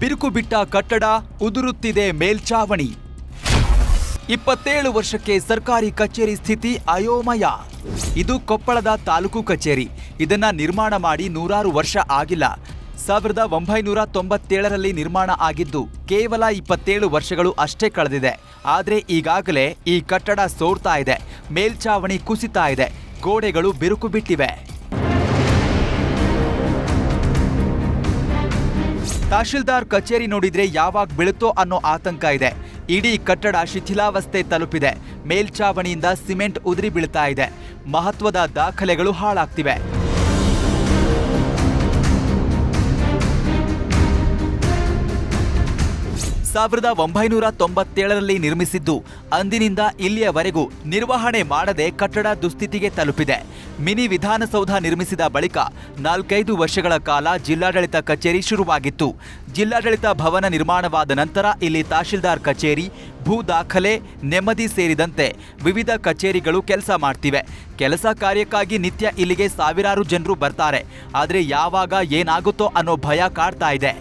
ಬಿರುಕು ಬಿಟ್ಟ ಕಟ್ಟಡ ಉದುರುತ್ತಿದೆ ಮೇಲ್ಚಾವಣಿ. ಇಪ್ಪತ್ತೇಳು ವರ್ಷಕ್ಕೆ ಸರ್ಕಾರಿ ಕಚೇರಿ ಸ್ಥಿತಿ ಅಯೋಮಯ. ಇದು ಕೊಪ್ಪಳದ ತಾಲೂಕು ಕಚೇರಿ. ಇದನ್ನ ನಿರ್ಮಾಣ ಮಾಡಿ ನೂರಾರು ವರ್ಷ ಆಗಿಲ್ಲ. ಸಾವಿರದ ಒಂಬೈನೂರ ತೊಂಬತ್ತೇಳರಲ್ಲಿ ನಿರ್ಮಾಣ ಆಗಿದ್ದು, ಕೇವಲ ಇಪ್ಪತ್ತೇಳು ವರ್ಷಗಳು ಅಷ್ಟೇ ಕಳೆದಿದೆ. ಆದರೆ ಈಗಾಗಲೇ ಈ ಕಟ್ಟಡ ಸೋರ್ತಾ ಇದೆ. ಮೇಲ್ಚಾವಣಿ ಕುಸಿತಾ ಇದೆ. ಗೋಡೆಗಳು ಬಿರುಕು ಬಿಟ್ಟಿವೆ. ತಹಶೀಲ್ದಾರ್ ಕಚೇರಿ ನೋಡಿದ್ರೆ ಯಾವಾಗ ಬೀಳುತ್ತೋ ಅನ್ನೋ ಆತಂಕ ಇದೆ. ಇಡೀ ಕಟ್ಟಡ ಶಿಥಿಲಾವಸ್ಥೆ ತಲುಪಿದೆ. ಮೇಲ್ಛಾವಣಿಯಿಂದ ಸಿಮೆಂಟ್ ಉದುರಿ ಬೀಳ್ತಾ ಇದೆ. ಮಹತ್ವದ ದಾಖಲೆಗಳು ಹಾಳಾಗ್ತಿವೆ. ಸಾವಿರದ ಒಂಬೈನೂರ ತೊಂಬತ್ತೇಳರಲ್ಲಿ ನಿರ್ಮಿಸಿದ್ದು, ಅಂದಿನಿಂದ ಇಲ್ಲಿಯವರೆಗೂ ನಿರ್ವಹಣೆ ಮಾಡದೆ ಕಟ್ಟಡ ದುಸ್ಥಿತಿಗೆ ತಲುಪಿದೆ. ಮಿನಿ ವಿಧಾನಸೌಧ ನಿರ್ಮಿಸಿದ ಬಳಿಕ ನಾಲ್ಕೈದು ವರ್ಷಗಳ ಕಾಲ ಜಿಲ್ಲಾಡಳಿತ ಕಚೇರಿ ಶುರುವಾಗಿತ್ತು. ಜಿಲ್ಲಾಡಳಿತ ಭವನ ನಿರ್ಮಾಣವಾದ ನಂತರ ಇಲ್ಲಿ ತಹಶೀಲ್ದಾರ್ ಕಚೇರಿ, ಭೂ ದಾಖಲೆ, ನೆಮ್ಮದಿ ಸೇರಿದಂತೆ ವಿವಿಧ ಕಚೇರಿಗಳು ಕೆಲಸ ಮಾಡ್ತಿವೆ. ಕೆಲಸ ಕಾರ್ಯಕ್ಕಾಗಿ ನಿತ್ಯ ಇಲ್ಲಿಗೆ ಸಾವಿರಾರು ಜನರು ಬರ್ತಾರೆ. ಆದರೆ ಯಾವಾಗ ಏನಾಗುತ್ತೋ ಅನ್ನೋ ಭಯ ಕಾಡ್ತಾ ಇದೆ.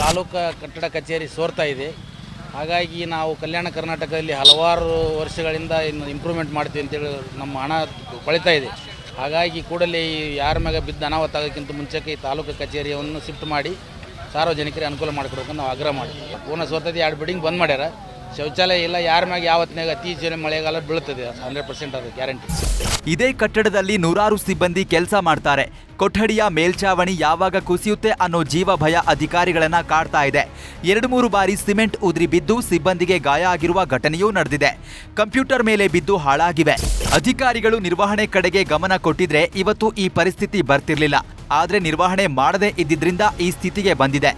ತಾಲೂಕು ಕಟ್ಟಡ ಕಚೇರಿ ಸೋರ್ತಾ ಇದೆ. ಹಾಗಾಗಿ ನಾವು ಕಲ್ಯಾಣ ಕರ್ನಾಟಕದಲ್ಲಿ ಹಲವಾರು ವರ್ಷಗಳಿಂದ ಇನ್ನು ಇಂಪ್ರೂವ್ಮೆಂಟ್ ಮಾಡ್ತೀವಿ ಅಂತೇಳಿ ನಮ್ಮ ಹಣ ಕೊಳಿತಾ ಇದೆ. ಹಾಗಾಗಿ ಕೂಡಲೇ ಈ ಯಾರ ಮ್ಯಾಗ ಬಿದ್ದ ಅನಾಹುತ ಆಗೋಕ್ಕಿಂತ ಮುಂಚೆಗೆ ಈ ತಾಲೂಕು ಕಚೇರಿಯನ್ನು ಶಿಫ್ಟ್ ಮಾಡಿ ಸಾರ್ವಜನಿಕರಿಗೆ ಅನುಕೂಲ ಮಾಡಿಕೊಡ್ಬೇಕು ನಾವು ಆಗ್ರಹ ಮಾಡ್ತೀವಿ. ಪೂರ್ಣ ಸೋತದಿ ಎರಡು ಬಿಲ್ಡಿಂಗ್ ಬಂದ್ ಮಾಡ್ಯಾರ. ಶೌಚಾಲಯ ಇಲ್ಲ, ಯಾರ ಮ್ಯಾಗ ಯಾವತ್ತಿನಾಗ ಅತಿ ಜನ ಮಳೆಗಾಲ ಬೀಳುತ್ತದೆ ಹಂಡ್ರೆಡ್ ಪರ್ಸೆಂಟ್ ಅದು ಗ್ಯಾರಂಟಿ ಇದೇ ಕಟ್ಟಡದಲ್ಲಿ ನೂರಾರು ಸಿಬ್ಬಂದಿ ಕೆಲಸ ಮಾಡ್ತಾರೆ. ಕೊಠಡಿಯ ಮೇಲ್ಛಾವಣಿ ಯಾವಾಗ ಕುಸಿಯುತ್ತೆ ಅನ್ನೋ ಜೀವ ಭಯ ಅಧಿಕಾರಿಗಳನ್ನ ಕಾಡ್ತಾ ಇದೆ. ಎರಡು ಮೂರು ಬಾರಿ ಸಿಮೆಂಟ್ ಉದ್ರಿ ಬಿದ್ದು ಸಿಬ್ಬಂದಿಗೆ ಗಾಯ ಆಗಿರುವ ಘಟನೆಯೂ ನಡೆದಿದೆ. ಕಂಪ್ಯೂಟರ್ ಮೇಲೆ ಬಿದ್ದು ಹಾಳಾಗಿವೆ. ಅಧಿಕಾರಿಗಳು ನಿರ್ವಹಣೆ ಕಡೆಗೆ ಗಮನ ಕೊಟ್ಟಿದ್ರೆ ಇವತ್ತು ಈ ಪರಿಸ್ಥಿತಿ ಬರ್ತಿರ್ಲಿಲ್ಲ. ಆದರೆ ನಿರ್ವಹಣೆ ಮಾಡದೇ ಇದ್ದಿದ್ರಿಂದ ಈ ಸ್ಥಿತಿಗೆ ಬಂದಿದೆ.